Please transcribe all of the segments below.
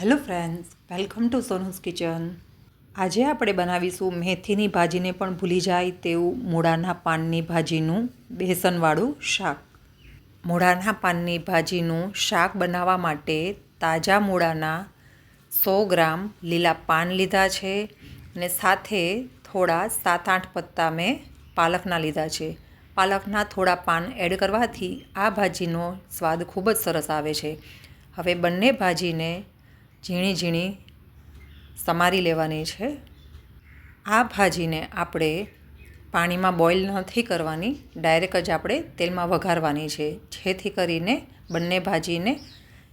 Hello friends welcome to Sonu's kitchen આજે આપણે બનાવીશું મેથીની ભાજીને પણ ભૂલી જાય તેવું મૂળાના પાનની ભાજીનું બેસનવાળું શાક. મૂળાના પાનની ભાજીનું શાક બનાવવા માટે તાજા મૂળાના સો ગ્રામ લીલા પાન લીધા છે અને સાથે થોડા સાત આઠ પત્તા મેં પાલકના લીધા છે. પાલકના થોડા પાન એડ કરવાથી આ ભાજીનો સ્વાદ ખૂબ જ સરસ આવે છે. હવે બંને ભાજીને ઝીણી ઝીણી સમારી લેવાની છે. આ ભાજીને આપણે પાણીમાં બોઇલ નથી કરવાની, ડાયરેક્ટ જ આપણે તેલમાં વઘારવાની છે. જેથી કરીને બંને ભાજીને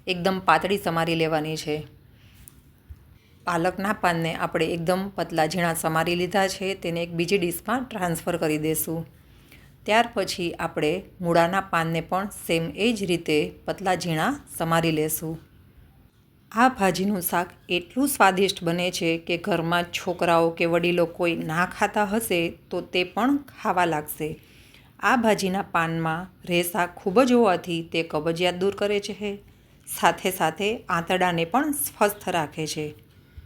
એકદમ પાતળી સમારી લેવાની છે. પાલકના પાનને આપણે એકદમ પતલા ઝીણા સમારી લીધા છે. તેને એક બીજી ડીશમાં ટ્રાન્સફર કરી દઈશું ત્યાર પછી આપણે મૂળાના પાનને પણ સેમ એ જ રીતે પતલા ઝીણા સમારી લેશું. આ ભાજીનું શાક એટલું સ્વાદિષ્ટ બને છે કે ઘરમાં છોકરાઓ કે વડીલો કોઈ ના ખાતા હશે તો તે પણ ખાવા લાગશે. આ ભાજીના પાનમાં રેસા ખૂબ જ હોવાથી તે કબજિયાત દૂર કરે છે. સાથે સાથે આંતરડાને પણ સ્વસ્થ રાખે છે.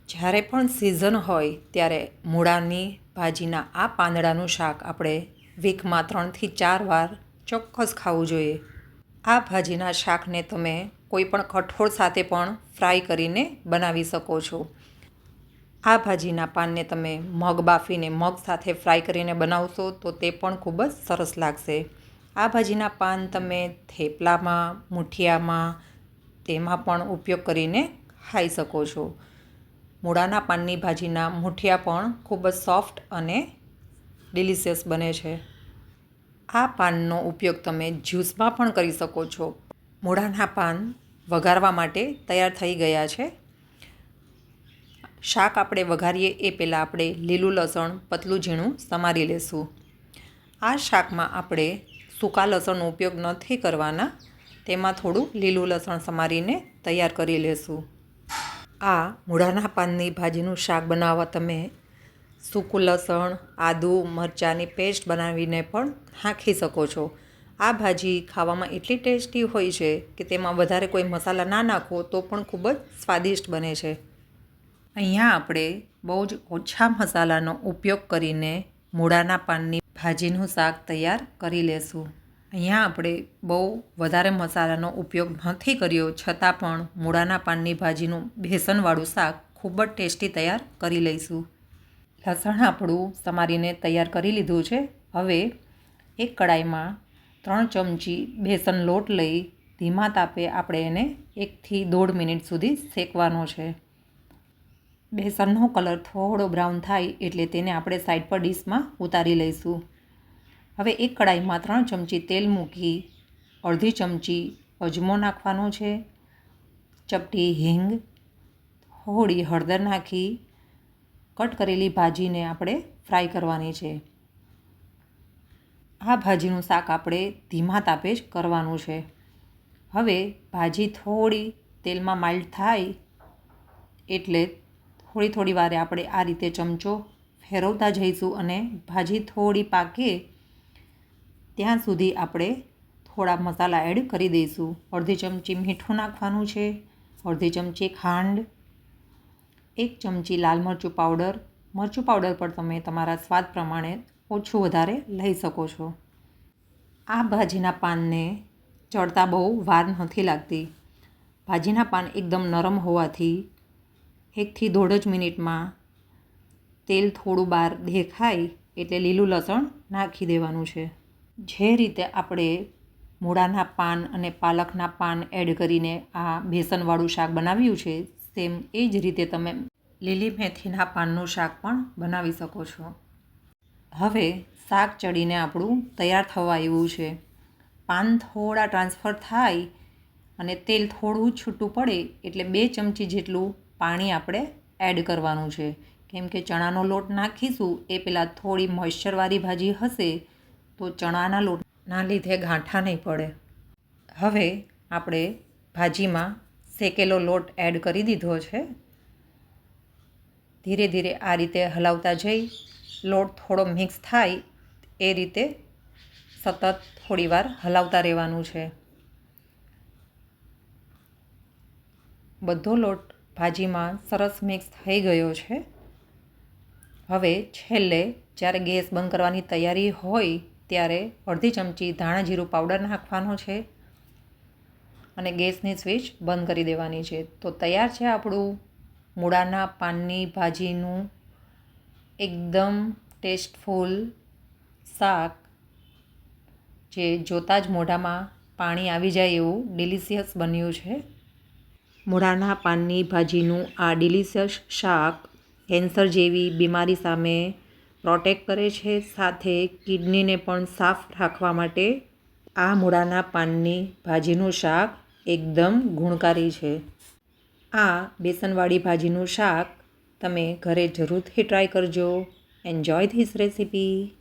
જ્યારે પણ સિઝન હોય ત્યારે મૂળાની ભાજીના આ પાંદડાનું શાક આપણે વીકમાં ત્રણથી ચાર વાર ચોક્કસ ખાવું જોઈએ. આ ભાજીના શાકને તમે કોઈ પણ કઠોળ સાથે પણ ફ્રાય કરીને બનાવી શકો છો. આ ભાજીના પાનને તમે મગ બાફીને મગ સાથે ફ્રાય કરીને બનાવશો તો તે પણ ખૂબ જ સરસ લાગશે. આ ભાજીના પાન તમે થેપલામાં, મુઠિયામાં તેમાં પણ ઉપયોગ કરીને ખાઈ શકો છો. મૂળાના પાનની ભાજીના મુઠિયા પણ ખૂબ જ સોફ્ટ અને ડિલિશિયસ બને છે. આ પાનનો ઉપયોગ તમે જ્યુસમાં પણ કરી શકો છો. મૂળાના પાન વઘારવા માટે તૈયાર થઈ ગયા છે. શાક આપણે વઘારીએ એ પહેલાં આપણે લીલું લસણ, પતલું ઝીણું સમારી લેશું. આ શાકમાં આપણે સૂકા લસણનો ઉપયોગ નથી કરવાના, તેમાં થોડું લીલું લસણ સમારીને તૈયાર કરી લેશું. આ મૂળાના પાનની ભાજીનું શાક બનાવવા તમે સૂકું લસણ, આદું, મરચાંની પેસ્ટ બનાવીને પણ નાખી શકો છો. આ ભાજી ખાવામાં એટલી ટેસ્ટી હોય છે કે તેમાં વધારે કોઈ મસાલા ના નાખો તો પણ ખૂબ જ સ્વાદિષ્ટ બને છે. અહીંયા આપણે બહુ જ ઓછા મસાલાનો ઉપયોગ કરીને મૂળાના પાનની ભાજીનું શાક તૈયાર કરી લેશું. અહીંયા આપણે બહુ વધારે મસાલાનો ઉપયોગ નથી કર્યો છતાં પણ મૂળાના પાનની ભાજીનું બેસનવાળું શાક ખૂબ જ ટેસ્ટી તૈયાર કરી લઈશું. લસણ આપણું સમારીને તૈયાર કરી લીધું છે. હવે એક કડાઈમાં ત્રણ ચમચી બેસન લોટ લઈ ધીમા તાપે આપણે એને એકથી દોઢ મિનિટ સુધી શેકવાનો છે. બેસનનો કલર થોડો બ્રાઉન થાય એટલે તેને આપણે સાઈડ પર ડીશમાં ઉતારી લઈશું. હવે એક કડાઈમાં ત્રણ ચમચી તેલ મૂકી અડધી ચમચી અજમો નાખવાનો છે, ચપટી હિંગ, થોડી હળદર નાખી, કટ કરેલી ભાજીને આપણે ફ્રાય કરવાની છે. આ ભાજીનું શાક આપણે ધીમા તાપે જ કરવાનું છે. હવે ભાજી થોડી તેલમાં માઇલ્ડ થાય એટલે થોડી થોડી વારે આપણે આ રીતે ચમચો ફેરવતા જઈશું અને ભાજી થોડી પાકે ત્યાં સુધી આપણે થોડા મસાલા એડ કરી દઈશું. અડધી ચમચી મીઠું નાખવાનું છે, અડધી ચમચી ખાંડ, એક ચમચી લાલ મરચું પાવડર મરચું પાવડર પર તમે તમારા સ્વાદ પ્રમાણે ઓછું વધારે લઈ શકો છો. આ ભાજીના પાનને ચડતા બહુ વાર નથી લાગતી. ભાજીના પાન એકદમ નરમ હોવાથી એકથી દોઢ જ મિનિટમાં તેલ થોડું બહાર દેખાય એટલે લીલું લસણ નાખી દેવાનું છે. જે રીતે આપણે મૂળાના પાન અને પાલકના પાન એડ કરીને આ બેસનવાળું શાક બનાવ્યું છે, સેમ એ જ રીતે તમે લીલી મેથીના પાનનું શાક પણ બનાવી શકો છો. હવે શાક ચડીને આપણું તૈયાર થવા આવ્યું છે. પાન થોડા ટ્રાન્સફર થાય અને તેલ થોડું છૂટું પડે એટલે બે ચમચી જેટલું પાણી આપણે એડ કરવાનું છે. કેમ કે ચણાનો લોટ નાખીશું, એ પહેલાં થોડી મોઇશ્ચરવાળી ભાજી હશે તો ચણાના લોટના લીધે ગાંઠા નહીં પડે. હવે આપણે ભાજીમાં શેકેલો લોટ એડ કરી દીધો છે. ધીરે ધીરે આ રીતે હલાવતા જઈ લોટ થોડો મિક્સ થાય, એ રીતે સતત થોડીવાર હલાવતા રહેવાનું છે. બધો લોટ ભાજીમાં સરસ મિક્સ થઈ ગયો છે. હવે છેલ્લે જ્યારે ગેસ બંધ કરવાની તૈયારી હોય ત્યારે અડધી ચમચી ધાણા જીરું પાવડર નાખવાનો છે અને ગેસની સ્વિચ બંધ કરી દેવાની છે. તો તૈયાર છે આપણું મૂળાના પાનની ભાજીનું એકદમ ટેસ્ટફુલ શાક જે જોતાં જ મોઢામાં પાણી આવી જાય એવું ડિલિશિયસ બન્યું છે. મૂળાના પાનની ભાજીનું આ ડિલિશિયસ શાક કેન્સર જેવી બીમારી સામે પ્રોટેક્ટ કરે છે. સાથે કિડનીને પણ સાફ રાખવા માટે આ મૂળાના પાનની ભાજીનું શાક એકદમ ગુણકારી છે. આ બેસનવાળી ભાજીનું શાક તમે ઘરે જરૂરથી ટ્રાય કરજો. Enjoy this recipe